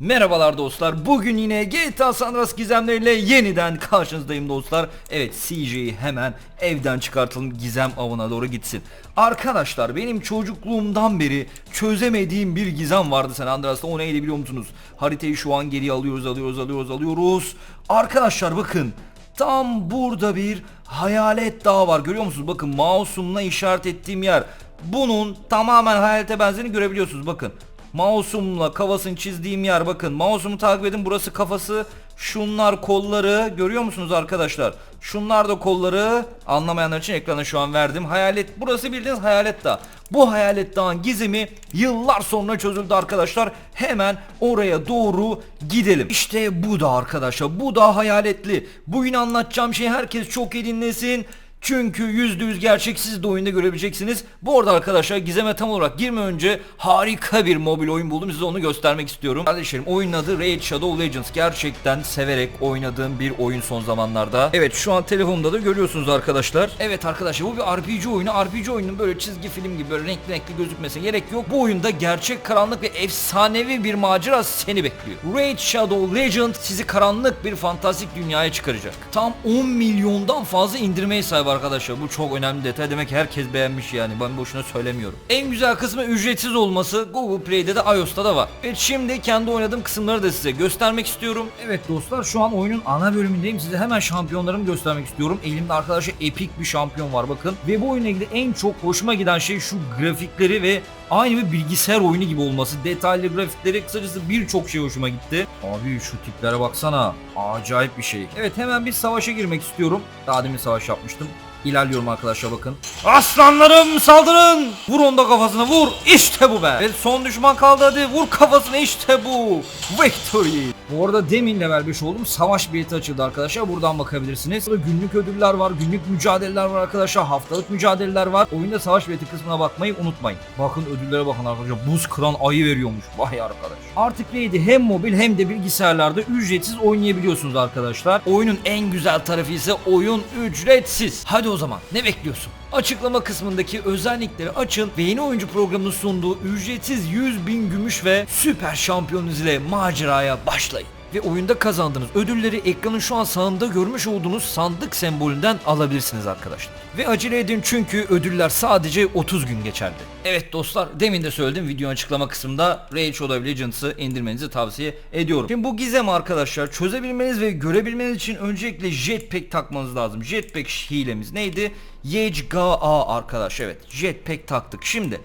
Merhabalar dostlar. Bugün yine GTA San Andreas gizemleriyle yeniden karşınızdayım dostlar. Evet CJ'yi hemen evden çıkartalım gizem avına doğru gitsin. Arkadaşlar benim çocukluğumdan beri çözemediğim bir gizem vardı San Andreas'ta. O neydi biliyor musunuz? Haritayı şu an geriye alıyoruz alıyoruz alıyoruz alıyoruz. Arkadaşlar bakın tam burada bir hayalet dağı var. Görüyor musunuz? Bakın mouse'umla işaret ettiğim yer. Bunun tamamen hayalete benzerini görebiliyorsunuz bakın. Mouse'umla kafasını çizdiğim yer bakın. Mouse'umu takip edin. Burası kafası. Şunlar kolları. Görüyor musunuz arkadaşlar? Şunlar da kolları. Anlamayanlar için ekrana şu an verdim. Hayalet. Burası bildiğiniz hayalet dağ. Bu hayalet dağın gizemi yıllar sonra çözüldü arkadaşlar. Hemen oraya doğru gidelim. İşte bu da arkadaşlar. Bu da hayaletli. Bugün anlatacağım şey herkes çok iyi dinlesin. Çünkü %100 gerçek siz de oyunda görebileceksiniz. Bu arada arkadaşlar gizeme tam olarak girme önce harika bir mobil oyun buldum. Size onu göstermek istiyorum. Kardeşlerim oyunun adı Raid Shadow Legends. Gerçekten severek oynadığım bir oyun son zamanlarda. Evet şu an telefonumda da görüyorsunuz arkadaşlar. Evet arkadaşlar bu bir RPG oyunu. RPG oyunun böyle çizgi film gibi böyle renkli renkli gözükmesine gerek yok. Bu oyunda gerçek karanlık ve efsanevi bir macera seni bekliyor. Raid Shadow Legends sizi karanlık bir fantastik dünyaya çıkaracak. Tam 10 milyondan fazla indirmeye sahip arkadaşlar. Bu çok önemli detay. Demek herkes beğenmiş yani. Ben boşuna söylemiyorum. En güzel kısmı ücretsiz olması. Google Play'de de iOS'ta da var. Evet şimdi kendi oynadığım kısımları da size göstermek istiyorum. Evet dostlar şu an oyunun ana bölümündeyim. Size hemen şampiyonlarımı göstermek istiyorum. Elimde arkadaşlar epik bir şampiyon var bakın. Ve bu oyunla ilgili en çok hoşuma giden şey şu grafikleri ve aynı bir bilgisayar oyunu gibi olması. Detaylı grafikleri kısacası birçok şey hoşuma gitti. Abi şu tiplere baksana. Acayip bir şey. Evet hemen bir savaşa girmek istiyorum. Daha demin savaş yapmıştım. İlerliyorum arkadaşlar bakın. Aslanlarım saldırın. Vur onda kafasına vur. İşte bu be. Ve son düşman kaldı hadi. Vur kafasına işte bu. Victory. Bu arada demin level 5 oldum. Savaş bileti açıldı arkadaşlar. Buradan bakabilirsiniz. Burada günlük ödüller var. Günlük mücadeleler var arkadaşlar. Haftalık mücadeleler var. Oyunda savaş bileti kısmına bakmayı unutmayın. Bakın ödüllere bakın arkadaşlar. Buz kıran ayı veriyormuş. Vay arkadaş. Artık Raid'i hem mobil hem de bilgisayarlarda ücretsiz oynayabiliyorsunuz arkadaşlar. Oyunun en güzel tarafı ise oyun ücretsiz. Hadi o zaman ne bekliyorsun? Açıklama kısmındaki özellikleri açın ve yeni oyuncu programının sunduğu ücretsiz 100 bin gümüş ve süper şampiyonunuz ile maceraya başlayın. Ve oyunda kazandığınız ödülleri ekranın şu an sağında görmüş olduğunuz sandık sembolünden alabilirsiniz arkadaşlar. Ve acele edin çünkü ödüller sadece 30 gün geçerli. Evet dostlar demin de söyledim video açıklama kısmında Raid Shadow Legends'ı indirmenizi tavsiye ediyorum. Şimdi bu gizem arkadaşlar çözebilmeniz ve görebilmeniz için öncelikle jetpack takmanız lazım. Jetpack hilemiz neydi? YGA arkadaş evet jetpack taktık. Şimdi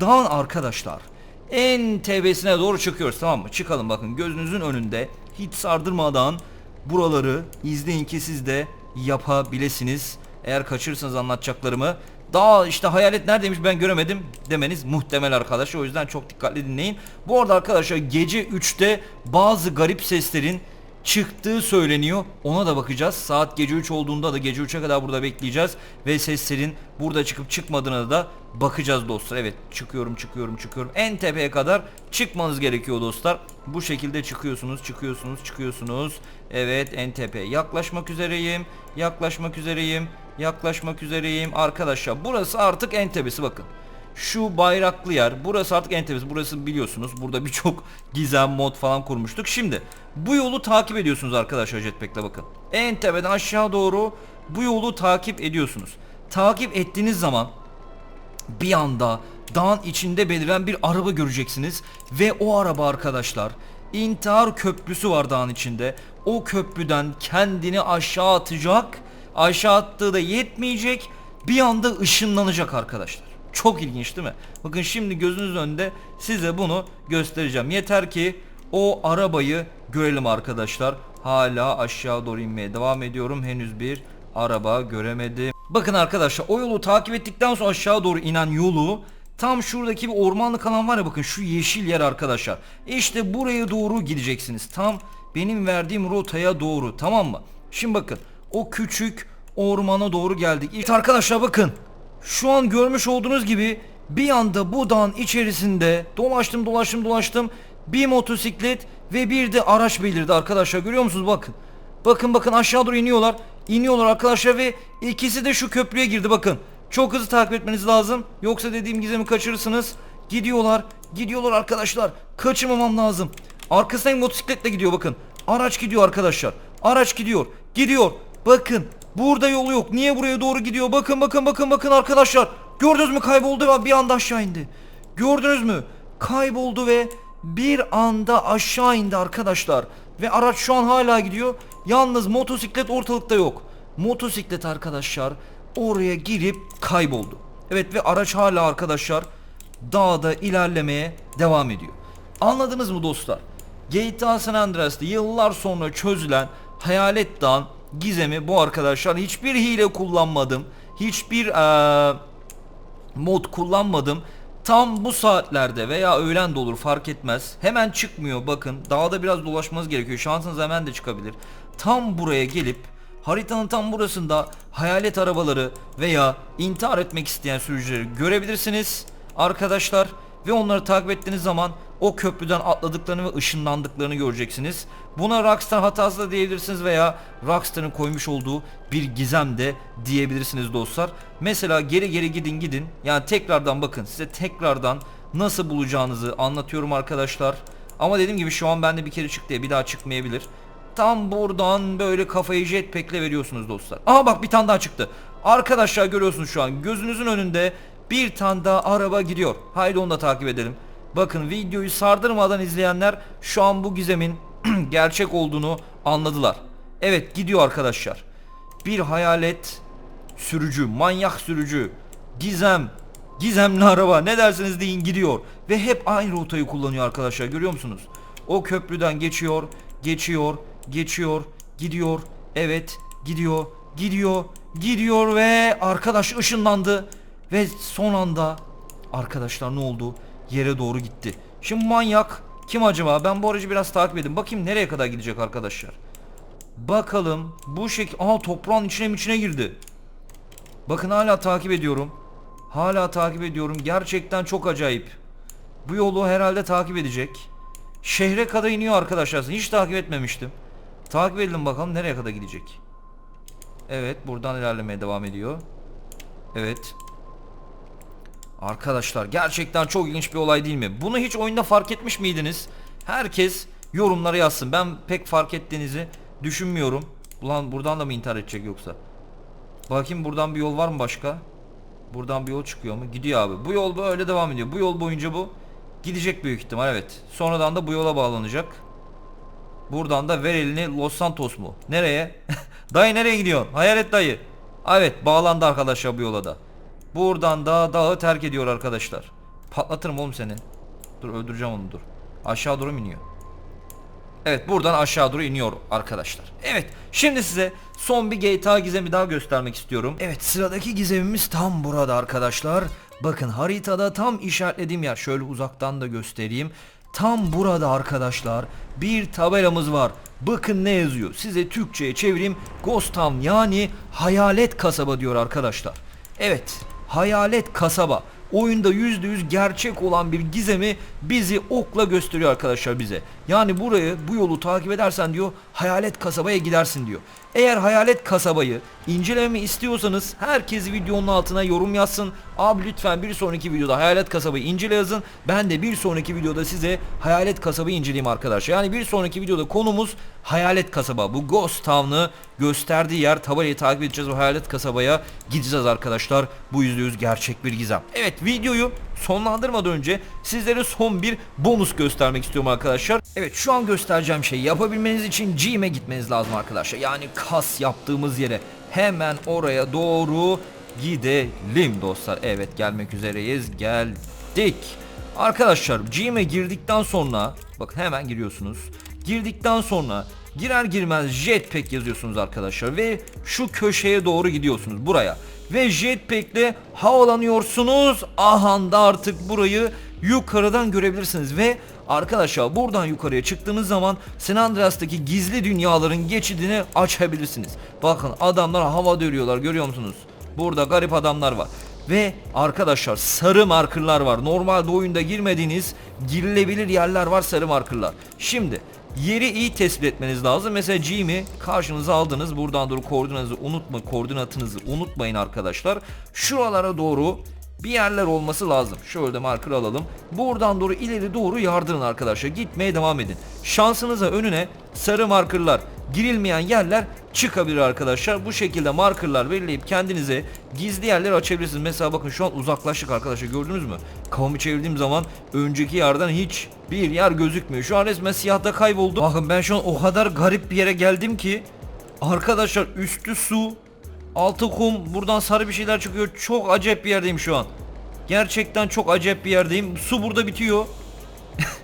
dağın arkadaşlar en tepesine doğru çıkıyoruz tamam mı? Çıkalım bakın gözünüzün önünde hiç sardırmadan buraları izleyin ki siz de yapabilirsiniz. Eğer kaçırırsanız anlatacaklarımı daha işte hayalet neredeymiş ben göremedim demeniz muhtemel arkadaşlar. O yüzden çok dikkatli dinleyin. Bu arada arkadaşlar gece 3'te bazı garip seslerin çıktığı söyleniyor. Ona da bakacağız. Saat gece 3 olduğunda da gece 3'e kadar burada bekleyeceğiz. Ve seslerin burada çıkıp çıkmadığına da bakacağız dostlar. Evet çıkıyorum çıkıyorum çıkıyorum. En tepeye kadar çıkmanız gerekiyor dostlar. Bu şekilde çıkıyorsunuz çıkıyorsunuz çıkıyorsunuz. Evet en tepeye yaklaşmak üzereyim. Yaklaşmak üzereyim. Yaklaşmak üzereyim. Arkadaşlar burası artık en tepesi bakın. Şu bayraklı yer burası artık en tepesi burası biliyorsunuz burada birçok gizem mod falan kurmuştuk. Şimdi bu yolu takip ediyorsunuz arkadaşlar jetpack'le bakın. En tepeden aşağı doğru bu yolu takip ediyorsunuz. Takip ettiğiniz zaman bir anda dağın içinde beliren bir araba göreceksiniz ve o araba arkadaşlar intihar köprüsü var dağın içinde. O köprüden kendini aşağı atacak aşağı attığı da yetmeyecek bir anda ışınlanacak arkadaşlar çok ilginç değil mi? Bakın şimdi gözünüz önünde size bunu göstereceğim. Yeter ki o arabayı görelim arkadaşlar. Hala aşağı doğru inmeye devam ediyorum. Henüz bir araba göremedim. Bakın arkadaşlar o yolu takip ettikten sonra aşağı doğru inen yolu tam şuradaki bir ormanlık alan var ya bakın şu yeşil yer arkadaşlar. İşte buraya doğru gideceksiniz. Tam benim verdiğim rotaya doğru tamam mı? Şimdi bakın o küçük ormana doğru geldik. İşte arkadaşlar bakın şu an görmüş olduğunuz gibi bir anda bu dağın içerisinde dolaştım dolaştım dolaştım bir motosiklet ve bir de araç belirdi arkadaşlar görüyor musunuz bakın. Bakın bakın aşağı doğru iniyorlar. İniyorlar arkadaşlar ve ikisi de şu köprüye girdi bakın. Çok hızlı takip etmeniz lazım. Yoksa dediğim gizemi kaçırırsınız. Gidiyorlar. Gidiyorlar arkadaşlar. Kaçırmamam lazım. Arkasından motosikletle gidiyor bakın. Araç gidiyor arkadaşlar. Araç gidiyor. Gidiyor. Bakın. Burada yolu yok. Niye buraya doğru gidiyor? Bakın bakın bakın bakın arkadaşlar. Gördünüz mü kayboldu ve bir anda aşağı indi. Gördünüz mü? Kayboldu ve bir anda aşağı indi arkadaşlar. Ve araç şu an hala gidiyor. Yalnız motosiklet ortalıkta yok. Motosiklet arkadaşlar oraya girip kayboldu. Evet ve araç hala arkadaşlar dağda ilerlemeye devam ediyor. Anladınız mı dostlar? GTA San Andreas'ta yıllar sonra çözülen Hayalet Dağın gizemi bu arkadaşlar. Hiçbir hile kullanmadım. Hiçbir eee, mod kullanmadım. Tam bu saatlerde veya öğlen de olur fark etmez. Hemen çıkmıyor bakın. Dağda biraz dolaşmanız gerekiyor. Şansınız hemen de çıkabilir. Tam buraya gelip haritanın tam burasında hayalet arabaları veya intihar etmek isteyen sürücüleri görebilirsiniz. Arkadaşlar ve onları takip ettiğiniz zaman o köprüden atladıklarını ve ışınlandıklarını göreceksiniz. Buna Rockstar hatası da diyebilirsiniz veya Rockstar'ın koymuş olduğu bir gizem de diyebilirsiniz dostlar. Mesela geri geri gidin gidin. Yani tekrardan bakın size tekrardan nasıl bulacağınızı anlatıyorum arkadaşlar. Ama dediğim gibi şu an bende bir kere çıktı ya bir daha çıkmayabilir. Tam buradan böyle kafayı jetpack'le veriyorsunuz dostlar. Aha bak bir tane daha çıktı. Arkadaşlar görüyorsunuz şu an gözünüzün önünde bir tane daha araba gidiyor. Haydi onu da takip edelim. Bakın videoyu sardırmadan izleyenler şu an bu gizemin gerçek olduğunu anladılar. Evet gidiyor arkadaşlar. Bir hayalet sürücü, manyak sürücü, gizem, gizemli araba ne dersiniz deyin gidiyor. Ve hep aynı rotayı kullanıyor arkadaşlar görüyor musunuz? O köprüden geçiyor, geçiyor, geçiyor, gidiyor, evet gidiyor, gidiyor, gidiyor ve arkadaş ışınlandı. Ve son anda arkadaşlar ne oldu? Yere doğru gitti. Şimdi manyak kim acaba? Ben bu aracı biraz takip edeyim. Bakayım nereye kadar gidecek arkadaşlar. Bakalım bu şekil... Aha toprağın içine içine girdi. Bakın hala takip ediyorum. Hala takip ediyorum. Gerçekten çok acayip. Bu yolu herhalde takip edecek. Şehre kadar iniyor arkadaşlar. Hiç takip etmemiştim. Takip edelim bakalım nereye kadar gidecek. Evet buradan ilerlemeye devam ediyor. Evet. Arkadaşlar gerçekten çok ilginç bir olay değil mi? Bunu hiç oyunda fark etmiş miydiniz? Herkes yorumlara yazsın. Ben pek fark ettiğinizi düşünmüyorum. Ulan buradan da mı intihar edecek yoksa? Bakayım buradan bir yol var mı başka? Buradan bir yol çıkıyor mu? Gidiyor abi. Bu yol böyle devam ediyor. Bu yol boyunca bu gidecek büyük ihtimal evet. Sonradan da bu yola bağlanacak. Buradan da ver elini Los Santos mu? Nereye? dayı nereye gidiyorsun? Hayalet dayı. Evet bağlandı arkadaşlar bu yola da. Buradan da dağı terk ediyor arkadaşlar. Patlatırım oğlum seni. Dur öldüreceğim onu dur. Aşağı doğru iniyor? Evet buradan aşağı doğru iniyor arkadaşlar. Evet şimdi size son bir GTA gizemi daha göstermek istiyorum. Evet sıradaki gizemimiz tam burada arkadaşlar. Bakın haritada tam işaretlediğim yer. Şöyle uzaktan da göstereyim. Tam burada arkadaşlar bir tabelamız var. Bakın ne yazıyor. Size Türkçe'ye çevireyim. Ghost Town yani hayalet kasaba diyor arkadaşlar. Evet hayalet kasaba. Oyunda %100 gerçek olan bir gizemi bizi okla gösteriyor arkadaşlar bize. Yani burayı bu yolu takip edersen diyor hayalet kasabaya gidersin diyor. Eğer hayalet kasabayı incelememi istiyorsanız herkes videonun altına yorum yazsın. Abi lütfen bir sonraki videoda hayalet kasabayı incele yazın. Ben de bir sonraki videoda size hayalet kasabayı inceleyeyim arkadaşlar. Yani bir sonraki videoda konumuz hayalet kasaba. Bu Ghost Town'ı gösterdiği yer tabelayı takip edeceğiz ve hayalet kasabaya gideceğiz arkadaşlar. Bu %100 gerçek bir gizem. Evet videoyu sonlandırmadan önce sizlere son bir bonus göstermek istiyorum arkadaşlar. Evet şu an göstereceğim şey yapabilmeniz için Gym'e gitmeniz lazım arkadaşlar. Yani kas yaptığımız yere hemen oraya doğru gidelim dostlar. Evet gelmek üzereyiz. Geldik. Arkadaşlar Gym'e girdikten sonra bakın hemen giriyorsunuz. Girdikten sonra girer girmez jetpack yazıyorsunuz arkadaşlar ve şu köşeye doğru gidiyorsunuz buraya. Ve jetpack'le havalanıyorsunuz. Ahanda artık burayı yukarıdan görebilirsiniz ve arkadaşlar buradan yukarıya çıktığınız zaman San Andreas'taki gizli dünyaların geçidini açabilirsiniz. Bakın adamlar havada yürüyorlar görüyor musunuz? Burada garip adamlar var. Ve arkadaşlar sarı markerlar var. Normalde oyunda girmediğiniz girilebilir yerler var sarı markerlar. Şimdi yeri iyi tespit etmeniz lazım. Mesela G'mi karşınıza aldınız. Buradan doğru koordinatınızı unutma, koordinatınızı unutmayın arkadaşlar. Şuralara doğru bir yerler olması lazım. Şöyle marker alalım. Buradan doğru ileri doğru yardırın arkadaşlar. Gitmeye devam edin. Şansınıza önüne sarı markerlar, girilmeyen yerler çıkabilir arkadaşlar. Bu şekilde markerlar belirleyip kendinize gizli yerler açabilirsiniz. Mesela bakın şu an uzaklaştık arkadaşlar gördünüz mü? Kafamı çevirdiğim zaman önceki yerden hiç bir yer gözükmüyor. Şu an resmen siyahta kayboldu. Bakın ben şu an o kadar garip bir yere geldim ki arkadaşlar üstü su, altı kum, buradan sarı bir şeyler çıkıyor. Çok acayip bir yerdeyim şu an. Gerçekten çok acayip bir yerdeyim. Su burada bitiyor.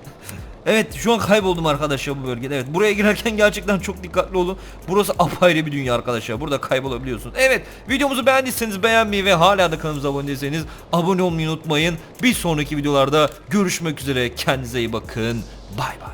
Evet şu an kayboldum arkadaşlar bu bölgede. Evet buraya girerken gerçekten çok dikkatli olun. Burası apayrı bir dünya arkadaşlar. Burada kaybolabiliyorsunuz. Evet videomuzu beğendiyseniz beğenmeyi ve hala da kanalımıza abone değilseniz abone olmayı unutmayın. Bir sonraki videolarda görüşmek üzere. Kendinize iyi bakın. Bay bay.